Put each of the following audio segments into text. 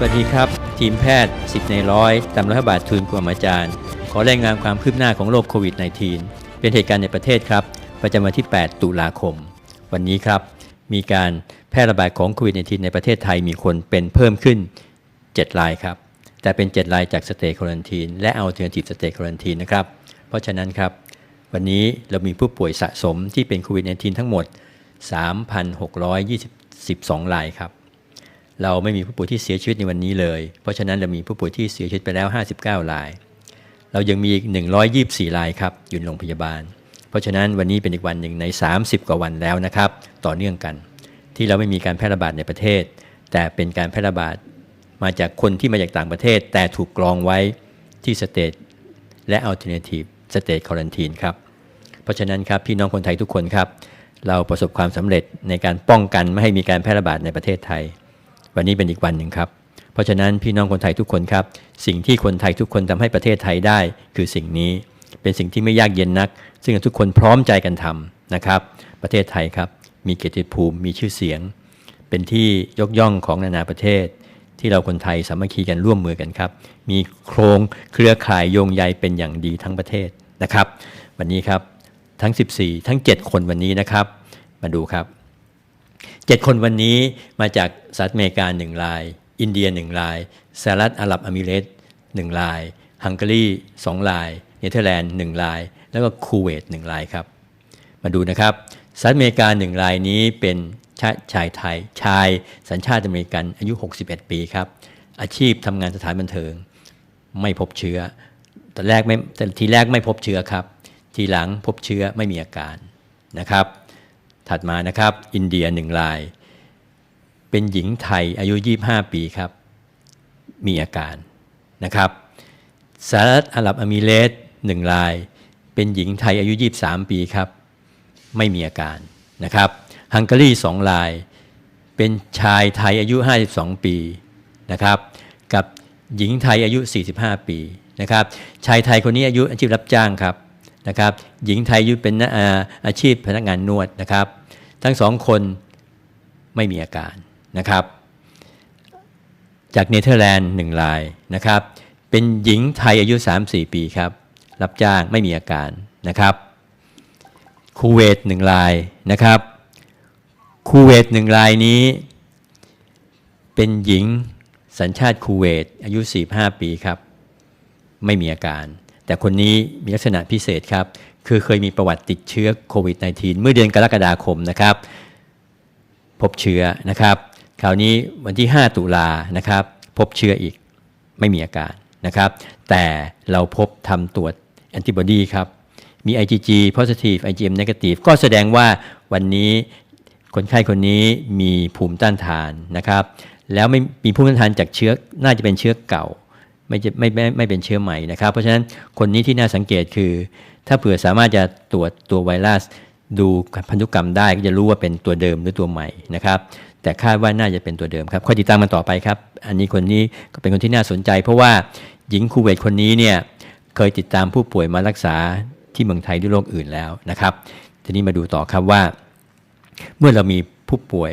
สวัสดีครับ ทีมแพทย์ 10 ในร้อยตำรัฐบาททูลกรมอาจารย์ ขอรายงานความคืบหน้าของโรคโควิด -19 เป็นเหตุการณ์ในประเทศครับ ประจำวันที่ 8 ตุลาคม วันนี้ครับ มีการแพร่ระบาดของโควิด -19 ในประเทศไทยมีคนเป็นเพิ่มขึ้น 7 รายครับ แต่เป็น 7 รายจากสเต y คว a นทีนและเอัลเทอร์นทีฟสเต y คว a นทีนนะครับ เพราะฉะนั้นครับ วันนี้เรามีผู้ป่วยสะสมที่เป็นโควิด -19 ทั้งหมด 3,622 รายครับ เราไม่มีผู้ป่วยที่เสียชีวิตในวันนี้เลย เพราะฉะนั้นเรามีผู้ป่วยที่เสียชีวิตไปแล้ว 59ราย เรายังมีอีก 124รายครับอยู่ในโรงพยาบาล เพราะฉะนั้นวันนี้เป็นอีกวันหนึ่งใน 30 กว่าวันแล้วนะครับ ต่อเนื่องกัน ที่เราไม่มีการแพร่ระบาดในประเทศ แต่เป็นการแพร่ระบาดมาจากคนที่มาจากต่างประเทศ แต่ถูกกรองไว้ที่สเตทและ Alternative State Quarantine ครับ เพราะฉะนั้นครับพี่น้องคนไทยทุกคนครับ เราประสบความสำเร็จในการป้องกันไม่ให้มีการแพร่ระบาดในประเทศไทย วันนี้เป็นอีกวันหนึ่งครับ เพราะฉะนั้นพี่น้องคนไทยทุกคนครับ สิ่งที่คนไทยทุกคนทำให้ประเทศไทยได้คือสิ่งนี้ เป็นสิ่งที่ไม่ยากเย็นนัก ซึ่งทุกคนพร้อมใจกันทำนะครับ ประเทศไทยครับ มีเกียรติภูมิ มีชื่อเสียง เป็นที่ยกย่องของนานาประเทศ ที่เราคนไทยสามัคคีกันร่วมมือกันครับ มีโครงเครือข่ายโยงใยเป็นอย่างดีทั้งประเทศนะครับ วันนี้ครับทั้ง 14 ทั้ง 7 คนวันนี้นะครับ มาดูครับ 7คนวันนี้มาจากสหรัฐอเมริกา1ราย อินเดีย1รายสหรัฐอาหรับอามิเรต1ราย ฮังการี2ราย เนเธอร์แลนด์1ราย แล้วก็คูเวต1รายครับ มาดูนะครับสหรัฐอเมริกา1รายนี้เป็นชาชายไทย ชายสัญชาติอเมริกันอายุ 61 ปีครับ อาชีพทำงานสถานบันเทิง ไม่พบเชื้อตอนแรกไม่แต่ทีแรกไม่พบเชื้อครับ ทีหลังพบเชื้อไม่มีอาการนะครับ ถัดมานะครับ อินเดียหนึ่งราย เป็นหญิงไทยอายุ 25 ปีครับ มีอาการนะครับสหรัฐอาหรับอามิเรตหนึ่งราย เป็นหญิงไทยอายุ 23 ปีครับ ไม่มีอาการนะครับฮังการีสองราย เป็นชายไทยอายุ 52 ปีนะครับกับหญิงไทยอายุ 45 ปีนะครับชายไทยคนนี้อายุอาชีพรับจ้างครับ นะครับ หญิงไทยอายุเป็นอาอาชีพพนักงานนวดนะครับ ทั้งสองคนไม่มีอาการนะครับ จากเนเธอร์แลนด์หนึ่งรายนะครับ เป็นหญิงไทยอายุ 3-4 ปีครับ รับจ้างไม่มีอาการนะครับคูเวตหนึ่งรายนะครับคูเวตหนึ่งรายนี้ เป็นหญิงสัญชาติคูเวตอายุ 45 ปีครับ ไม่มีอาการ แต่คนนี้มีลักษณะพิเศษครับ คือเคยมีประวัติติดเชื้อโควิด -19 เมื่อเดือนกรกฎาคมนะครับ พบเชื้อนะครับ คราวนี้วันที่ 5 ตุลานะครับ พบเชื้ออีกไม่มีอาการนะครับ แต่เราพบทำตรวจแอนติบอดีครับ มี IgG positive IgM negative ก็แสดงว่าวันนี้คนไข้คนนี้มีภูมิต้านทานนะครับ แล้วไม่มีภูมิต้านทานจากเชื้อน่าจะเป็นเชื้อเก่า ไม่จะไม่ไม่ไม่เป็นเชื้อใหม่นะครับ เพราะฉะนั้นคนนี้ที่น่าสังเกตคือ ถ้าเผื่อสามารถจะตรวจตัวไวรัส ดูพันธุกรรมได้ก็จะรู้ว่าเป็นตัวเดิมหรือตัวใหม่นะครับแต่คาดว่าน่าจะเป็นตัวเดิมครับคอยติดตามมันต่อไปครับ อันนี้คนนี้ก็เป็นคนที่น่าสนใจ เพราะว่าหญิงคูเวตคนนี้เนี่ยเคยติดตามผู้ป่วยมารักษาที่เมืองไทยด้วยโรคอื่นแล้วนะครับ ทีนี้มาดูต่อครับว่า เมื่อเรามีผู้ป่วย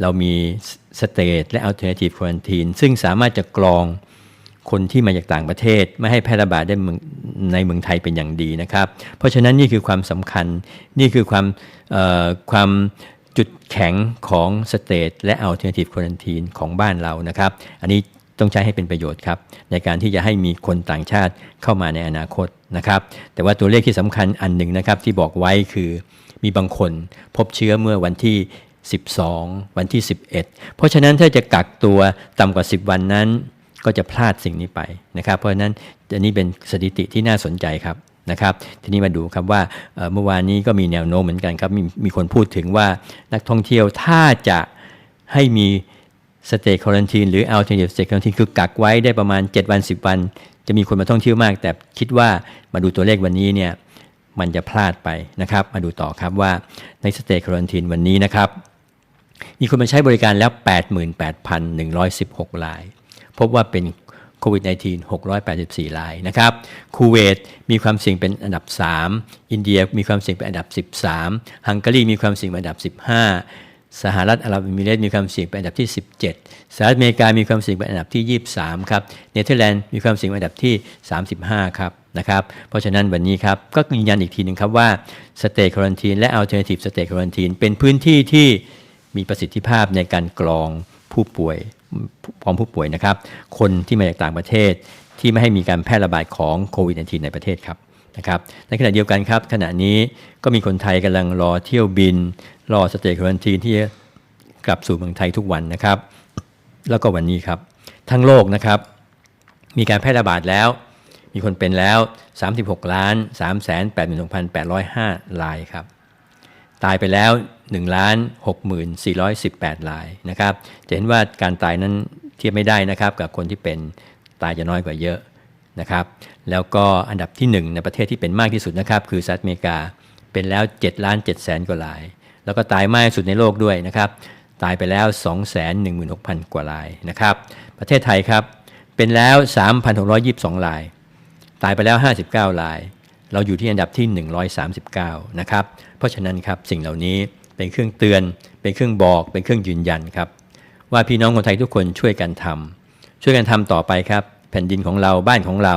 เรามีสเตทและ alternative quarantine ซึ่งสามารถจะกรอง คนที่มาจากต่างประเทศ ไม่ให้แพร่ระบาดได้ในเมืองไทยเป็นอย่างดีนะครับ เพราะฉะนั้นนี่คือความสำคัญนี่คือความความจุดแข็งของสเตทและ alternative quarantine ของบ้านเรานะครับ อันนี้ต้องใช้ให้เป็นประโยชน์ครับ ในการที่จะให้มีคนต่างชาติเข้ามาในอนาคตนะครับ แต่ว่าตัวเลขที่สำคัญอันหนึ่งนะครับที่บอกไว้คือมีบางคนพบเชื้อเมื่อวันที่ 12 วันที่ 11 เพราะฉะนั้นถ้าจะกักตัวต่ำกว่า 10 วันนั้น ก็จะพลาดสิ่งนี้ไปนะครับ เพราะฉะนั้นอันนี้เป็นสถิติที่น่าสนใจครับนะครับ ทีนี้มาดูครับว่าเมื่อวานนี้ก็มีแนวโน้มเหมือนกันครับมีมีคนพูดถึงว่านักท่องเที่ยวถ้าจะให้มีสเต y คว a นทีนหรือ alternative state quarantine คือกักไว้ได้ประมาณ 7 วัน 10 วัน จะมีคนมาท่องเที่ยวมาก แต่คิดว่ามาดูตัวเลขวันนี้เนี่ยมันจะพลาดไปนะครับ มาดูต่อครับว่าในสเต y คว a นทีนวันนี้นะครับ มีคนมาใช้บริการแล้ว 88,116ราย พบว่าเป็นโควิด -19 684 รายนะครับคูเวตมีความเสี่ยงเป็นอันดับ 3 อินเดียมีความเสี่ยงเป็นอันดับ 13 ฮังการีมีความเสี่ยงเป็นอันดับ 15 สหรัฐอาหรับเอมิเรตส์มีความเสี่ยงเป็นอันดับที่ 17 สหรัฐอเมริกามีความเสี่ยงเป็นอันดับที่ 23 ครับเนเธอร์แลนด์มีความเสี่ยงเป็นอันดับที่ 35 ครับนะครับเพราะฉะนั้นวันนี้ครับก็ยืนยันอีกทีหนึ่งครับว่าสเต t ควอนตีนและ alternative state quarantine เป็นพื้นที่ที่มีประสิทธิภาพในการกรองผู้ป่วย พร้อมผู้ป่วยนะครับ คนที่มาจากต่างประเทศที่ไม่ให้มีการแพร่ระบาดของโควิด -19 ในประเทศครับนะครับในขณะเดียวกันครับ ขณะนี้ก็มีคนไทยกำลังรอเที่ยวบิน รอสเต t ควอนตีนที่จะกลับสู่เมืองไทยทุกวันนะครับ แล้วก็วันนี้ครับ ทั้งโลกนะครับ มีการแพร่ระบาดแล้ว มีคนเป็นแล้ว 36ล้าน3 8 6 8 0 5รายครับ ตายไปแล้ว 1ล้าน6418รายนะครับจะเห็นว่าการตายนั้นเทียบไม่ได้นะครับกับคนที่เป็นตายจะน้อยกว่าเยอะนะครับ แล้วก็อันดับที่ 1 ในประเทศที่เป็นมากที่สุดนะครับคือสหรัฐอเมริกาเป็นแล้ว7ล้าน7แสนกว่าราย แล้วก็ตายมากที่สุดในโลกด้วยนะครับตายไปแล้ว 216,000 กว่ารายนะครับ ประเทศไทยครับเป็นแล้ว 3,622ราย ตายไปแล้ว 59ราย เราอยู่ที่อันดับที่ 139 นะครับ เพราะฉะนั้นครับสิ่งเหล่านี้ เป็นเครื่องเตือน เป็นเครื่องบอกเป็นเครื่องยืนยันครับ ว่าพี่น้องคนไทยทุกคนช่วยกันทำช่วยกันทำต่อไปครับ แผ่นดินของเราบ้านของเรา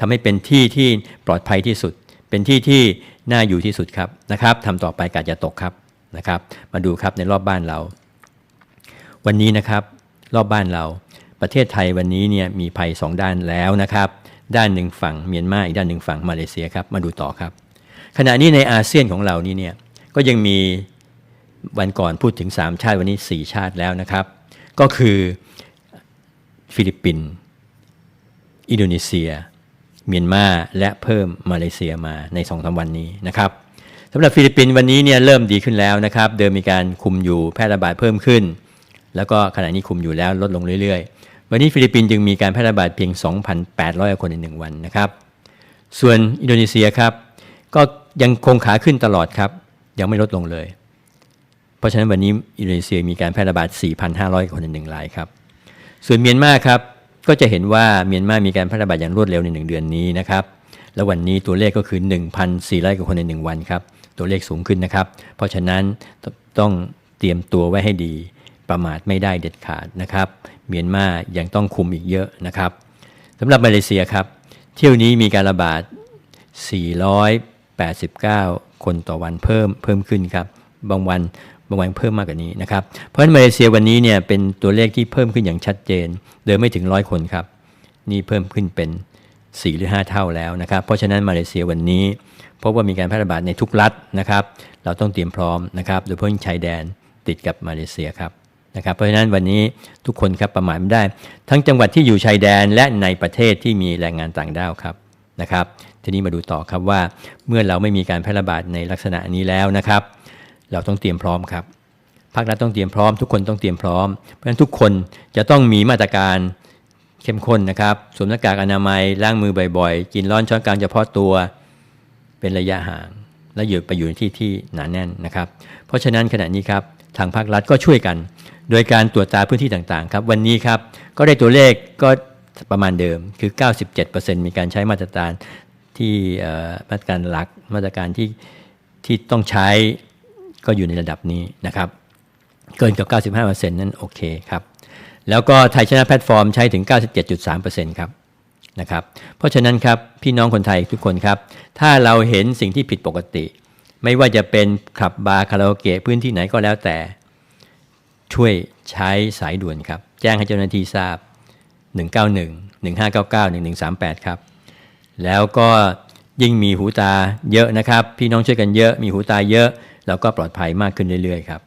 ทำให้เป็นที่ที่ปลอดภัยที่สุด เป็นที่ที่น่าอยู่ที่สุดครับนะครับทำต่อไปกาจะตกครับนะครับ มาดูครับในรอบบ้านเรา วันนี้นะครับรอบบ้านเรา ประเทศไทยวันนี้เนี่ยมีภัยสองด้านแล้วนะครับ ด้านหนึ่งฝั่งเมียนมาอีกด้านหนึ่งฝั่งมาเลเซียครับมาดูต่อครับ ขณะนี้ในอาเซียนของเรานี่เนี่ยก็ยังมี วันก่อนพูดถึง 3 ชาติวันนี้ 4 ชาติแล้วนะครับ ก็คือฟิลิปปินส์อินโดนีเซีย เมียนมาและเพิ่มมาเลเซียมาใน2อสวันนี้นะครับสำหรับฟิลิปปินส์วันนี้เนี่ยเริ่มดีขึ้นแล้วนะครับ เดิมมีการคุมอยู่แพร่ระบาดเพิ่มขึ้น แล้วก็ขณะนี้คุมอยู่แล้วลดลงเรื่อยๆ วันนี้ฟิลิปปินส์จึงมีการแพร่ระบาดเพียง 2,800 คนใน 1 วันนะครับ ส่วนอินโดนีเซียครับ ก็ยังคงขาขึ้นตลอดครับ ยังไม่ลดลงเลย เพราะฉะนั้นวันนี้อินโดนีเซียมีการแพร่ระบาด 4,500 คนในหนึ่งรายครับ ส่วนเมียนมาครับก็จะเห็นว่าเมียนมามีการแพร่ระบาดอย่างรวดเร็วในหนึ่งเดือนนี้นะครับ แล้ววันนี้ตัวเลขก็คือ 1,400 กว่าคนใน 1 วันครับ ตัวเลขสูงขึ้นนะครับ เพราะฉะนั้นต้องเตรียมตัวไว้ให้ดีประมาทไม่ได้เด็ดขาดนะครับ เมียนมายังต้องคุมอีกเยอะนะครับสำหรับมาเลเซียครับ เที่ยวนี้มีการระบาด 489 คนต่อวันเพิ่มเพิ่มขึ้นครับ บางวัน บางวันเพิ่มมากกว่านี้นะครับ เพราะฉะนั้นมาเลเซียวันนี้เนี่ยเป็นตัวเลขที่เพิ่มขึ้นอย่างชัดเจนเดิมไม่ถึงร้อยคนครับ นี่เพิ่มขึ้นเป็น 4 หรือ 5 เท่าแล้วนะครับ เพราะฉะนั้นมาเลเซียวันนี้พบว่ามีการแพร่ระบาดในทุกรัฐนะครับ เราต้องเตรียมพร้อมนะครับโดยเฉพาะชายแดนติดกับมาเลเซียครับนะครับ เพราะฉะนั้นวันนี้ทุกคนครับประมาทไม่ได้ ทั้งจังหวัดที่อยู่ชายแดนและในประเทศที่มีแรงงานต่างด้าวครับนะครับ ทีนี้มาดูต่อครับว่าเมื่อเราไม่มีการแพร่ระบาดในลักษณะนี้แล้วนะครับ เราต้องเตรียมพร้อมครับภาครัฐต้องเตรียมพร้อม ทุกคนต้องเตรียมพร้อม เพราะฉะนั้นทุกคนจะต้องมีมาตรการเข้มข้นนะครับสวมหน้ากากอนามัยล้างมือบ่อยๆ กินร้อนช้อนกลางเฉพาะตัวเป็นระยะห่าง และอยู่ไปอยู่ในที่ที่หนาแน่นนะครับ เพราะฉะนั้นขณะนี้ครับทางภาครัฐก็ช่วยกัน โดยการตรวจตราพื้นที่ต่างๆครับ วันนี้ครับก็ได้ตัวเลขก็ประมาณเดิมคือ 97%มีการใช้มาตรการที่มาตรการหลักมาตรการที่ที่ต้องใช้ ก็อยู่ในระดับนี้นะครับ เกินกับ 95%นั้นโอเคครับ แล้วก็ไทยชนะแพลตฟอร์มใช้ถึง 97.3%ครับนะครับ เพราะฉะนั้นครับพี่น้องคนไทยทุกคนครับ ถ้าเราเห็นสิ่งที่ผิดปกติ ไม่ว่าจะเป็นคลับบาร์คาราโอเกะพื้นที่ไหนก็แล้วแต่ ช่วยใช้สายด่วนครับ แจ้งให้เจ้าหน้าที่ทราบ 191 1599 1138 ครับ แล้วก็ยิ่งมีหูตาเยอะนะครับ พี่น้องช่วยกันเยอะ มีหูตาเยอะ เราก็ปลอดภัยมากขึ้นเรื่อยๆครับ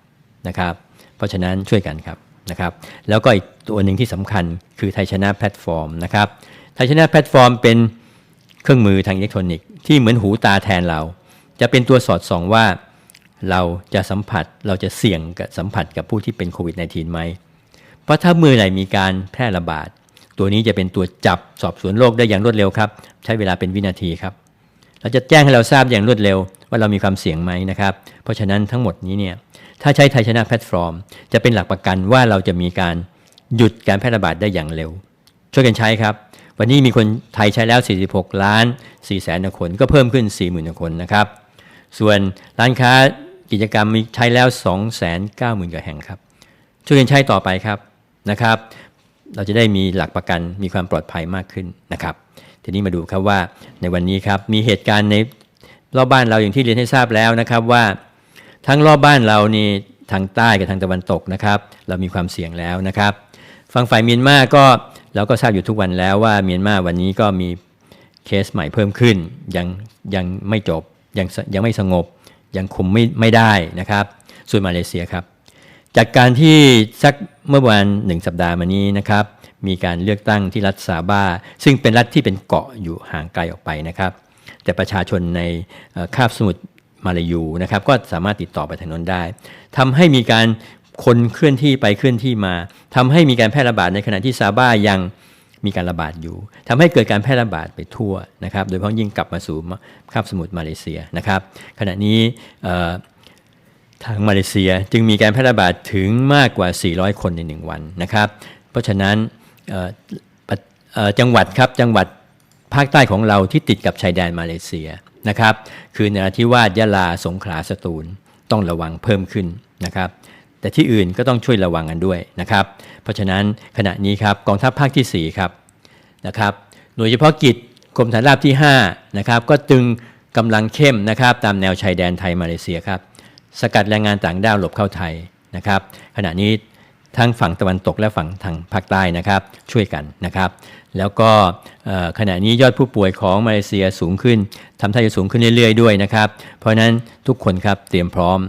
นะครับ เพราะฉะนั้นช่วยกันครับนะครับแล้วก็อีกตัวหนึ่งที่สำคัญคือไทยชนะแพลตฟอร์มนะครับไทยชนะแพลตฟอร์มเป็นเครื่องมือทางอิเล็กทรอนิกส์ที่เหมือนหูตาแทนเรา จะเป็นตัวสอดส่องว่าเราจะสัมผัสเราจะเสี่ยงกับสัมผัสกับผู้ที่เป็นโควิด -19 ไหม เพราะถ้าเมื่อไหร่มีการแพร่ระบาด ตัวนี้จะเป็นตัวจับสอบสวนโรคได้อย่างรวดเร็วครับ ใช้เวลาเป็นวินาทีครับ เราจะแจ้งให้เราทราบอย่างรวดเร็ว ว่าเรามีความเสี่ยงไหมนะครับ เพราะฉะนั้นทั้งหมดนี้เนี่ยถ้าใช้ไทยชนะแพลตฟอร์ม จะเป็นหลักประกันว่าเราจะมีการหยุดการแพร่ระบาดได้อย่างเร็ว ช่วยกันใช้ครับ วันนี้มีคนไทยใช้แล้ว 46 ล้าน4แสนคน ก็เพิ่มขึ้น 40,000คนนะครับ ส่วนร้านค้ากิจกรรมมีใช้แล้ว 2 9 0 0 0 0กว่าแห่งครับ ช่วยกันใช้ต่อไปครับนะครับ เราจะได้มีหลักประกันมีความปลอดภัยมากขึ้นนะครับ ทีนี้มาดูครับว่าในวันนี้ครับมีเหตุการณ์ใน รอบบ้านเราอย่างที่เรียนให้ทราบแล้วนะครับว่า ทั้งรอบบ้านเรานี่ทางใต้กับทางตะวันตกนะครับ เรามีความเสี่ยงแล้วนะครับฝั่งฝ่ายเมียนมาก็เราก็ทราบอยู่ทุกวันแล้วว่าเมียนมาวันนี้ก็มีเคสใหม่เพิ่มขึ้น ยังยังไม่จบยังยังไม่สงบ ยังคุมไม่ไม่ได้นะครับ ส่วนมาเลเซียครับ จากการที่สักเมื่อวันหนึ่งสัปดาห์มานี้นะครับ มีการเลือกตั้งที่รัฐซาบาซึ่งเป็นรัฐที่เป็นเกาะอยู่ห่างไกลออกไปนะครับ แต่ประชาชนในคาบสมุทรมาลายูนะครับก็สามารถติดต่อไปทางนั้นได้ทำให้มีการคนเคลื่อนที่ไปเคลื่อนที่มาทำให้มีการแพร่ระบาดในขณะที่ซาบายังมีการระบาดอยู่ทำให้เกิดการแพร่ระบาดไปทั่วนะครับ โดยเฉพาะยิ่งกลับมาสู่คาบสมุทรมาเลเซียนะครับ ขณะนี้ทางมาเลเซียจึงมีการแพร่ระบาดถึงมากกว่า 400 คนใน 1 วันนะครับ เพราะฉะนั้นจังหวัดครับจังหวัด ภาคใต้ของเราที่ติดกับชายแดนมาเลเซียนะครับ คือนราธิวาสยะลาสงขลาสตูลต้องระวังเพิ่มขึ้นนะครับ แต่ที่อื่นก็ต้องช่วยระวังกันด้วยนะครับ เพราะฉะนั้นขณะนี้ครับกองทัพภาคที่4ครับนะครับหน่วยเฉพาะกิจกรมฐานราบที่5นะครับก็ตึงกำลังเข้มนะครับตามแนวชายแดนไทยมาเลเซียครับสกัดแรงงานต่างด้าวหลบเข้าไทยนะครับ ขณะนี้ ทั้งฝั่งตะวันตกและฝั่งทางภาคใต้นะครับช่วยกันนะครับ แล้วก็ขณะนี้ยอดผู้ป่วยของมาเลเซียสูงขึ้นทำท่าจะสูงขึ้นเรื่อยๆด้วยนะครับ เพราะนั้นทุกคนครับเตรียมพร้อม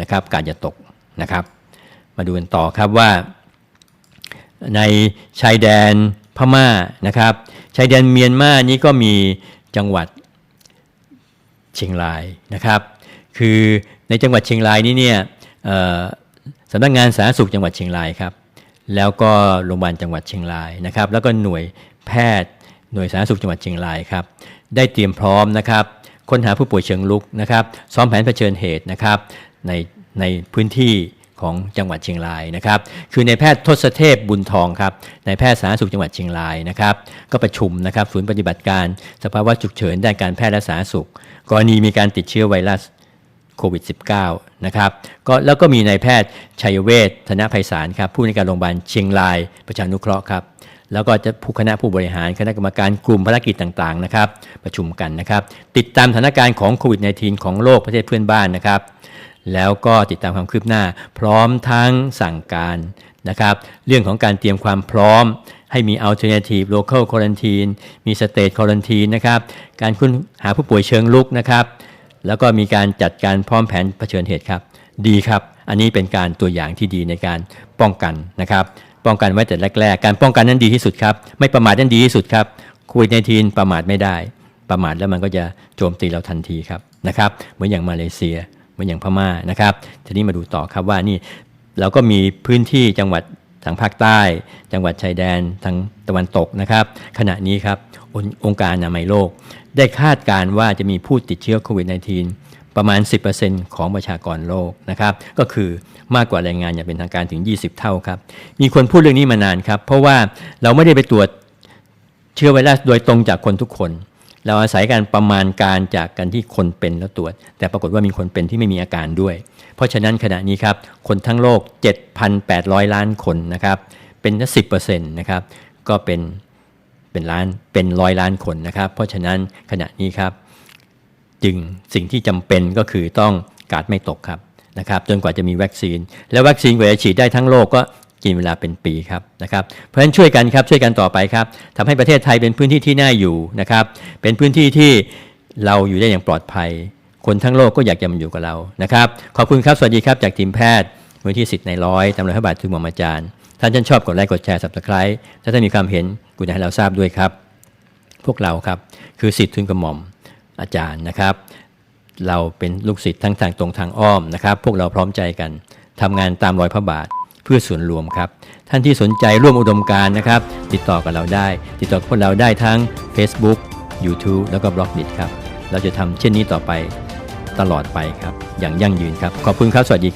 นะครับการจะตกนะครับ มาดูกันต่อครับว่า ในชายแดนพม่านะครับชายแดนเมียนมานี่ก็มีจังหวัดเชียงรายนะครับ คือในจังหวัดเชียงรายนี่เนี่ย สำนักงานสาธารณสุขจังหวัดเชียงรายครับ แล้วก็โรงพยาบาลจังหวัดเชียงรายนะครับ แล้วก็หน่วยแพทย์หน่วยสาธารณสุขจังหวัดเชียงรายครับ ได้เตรียมพร้อมนะครับ ค้นหาผู้ป่วยเชิงลุกนะครับ ซ้อมแผนเผชิญเหตุนะครับในในพื้นที่ของจังหวัดเชียงรายนะครับ คือในแพทย์ทศเทพบุญทองครับในแพทย์สาธารณสุขจังหวัดเชียงรายนะครับ ก็ประชุมนะครับศูนย์ปฏิบัติการ สภาวะฉุกเฉินด้านการแพทย์และสาธารณสุข กรณีมีการติดเชื้อไวรัส โควิด -19 นะครับก็แล้วก็มีนายแพทย์ชัยเวชธนภัยสารครับผู้ในการโรงพยาบาลเชียงรายประชานุเคราะห์ครับแล้วก็จะผู้คณะผู้บริหารคณะกรรมการกลุ่มภารกิจต่างๆนะครับประชุมกันนะครับ ติดตามสถานการณ์ของโควิด -19 ของโลกประเทศเพื่อนบ้านนะครับ แล้วก็ติดตามความคืบหน้า พร้อมทั้งสั่งการนะครับ เรื่องของการเตรียมความพร้อม ให้มี alternative local quarantine มี state quarantine นะครับ การค้นหาผู้ป่วยเชิงลุกนะครับ แล้วก็มีการจัดการพร้อมแผนเผชิญเหตุครับ ดีครับ อันนี้เป็นการตัวอย่างที่ดีในการป้องกันนะครับ ป้องกันไว้แต่แรก ๆ การป้องกันนั้นดีที่สุดครับ ไม่ประมาทนั้นดีที่สุดครับโควิด19ประมาทไม่ได้ ประมาทแล้วมันก็จะโจมตีเราทันทีครับนะครับ เหมือนอย่างมาเลเซีย เหมือนอย่างพม่านะครับ ทีนี้มาดูต่อครับว่านี่เราก็มีพื้นที่จังหวัดทางภาคใต้ จังหวัดชายแดนทางตะวันตกนะครับ ขณะนี้ครับองค์องค์การอนามัยโลก ได้คาดการณ์ว่าจะมีผู้ติดเชื้อโควิด -19 ประมาณ 10%ของประชากรโลกนะครับ ก็คือมากกว่ารายงานอย่างเป็นทางการถึง 20 เท่าครับ มีคนพูดเรื่องนี้มานานครับ เพราะว่าเราไม่ได้ไปตรวจเชื้อไวรัสโดยตรงจากคนทุกคน เราอาศัยการประมาณการจากการที่คนเป็นแล้วตรวจ แต่ปรากฏว่ามีคนเป็นที่ไม่มีอาการด้วย เพราะฉะนั้นขณะนี้ครับ คนทั้งโลก 7,800 ล้านคนนะครับ เป็นแค่สิบเปอร์เซ็นต์นะครับ ก็เป็น เป็นล้านเป็นร้อยล้านคนนะครับ เพราะฉะนั้นขณะนี้ครับ จึงสิ่งที่จำเป็นก็คือต้องกาดไม่ตกครับนะครับ จนกว่าจะมีวัคซีน และวัคซีนกว่าจะฉีดได้ทั้งโลกก็กินเวลาเป็นปีครับนะครับ เพราะฉะนั้นช่วยกันครับช่วยกันต่อไปครับทำให้ประเทศไทยเป็นพื้นที่ที่น่าอยู่นะครับ เป็นพื้นที่ที่เราอยู่ได้อย่างปลอดภัย คนทั้งโลกก็อยากจะมาอยู่กับเรานะครับ ขอบคุณครับ สวัสดีครับจากทีมแพทย์มูลที่สิทธิ์ในร้อยตำรวจพระบาททุกหม่อมอาจารย์ท่านท่านชอบกดไลค์กดแชร์สับสไครต์ถ้าท่านมีความเห็น กุณให้เราทราบด้วยครับ พวกเราครับคือสิทธิ์ทุนกระหม่อมอาจารย์นะครับ เราเป็นลูกศิษย์ทั้งทางตรงทางอ้อมนะครับ พวกเราพร้อมใจกันทำงานตามรอยพระบาทเพื่อส่วนรวมครับ ท่านที่สนใจร่วมอุดมการนะครับ ติดต่อกับเราได้ ติดต่อพวกเราได้ทั้ง Facebook YouTube แล้วก็บล็อกดิครับ เราจะทำเช่นนี้ต่อไปตลอดไปครับ อย่างยั่งยืนครับ ขอบคุณครับ สวัสดีครับ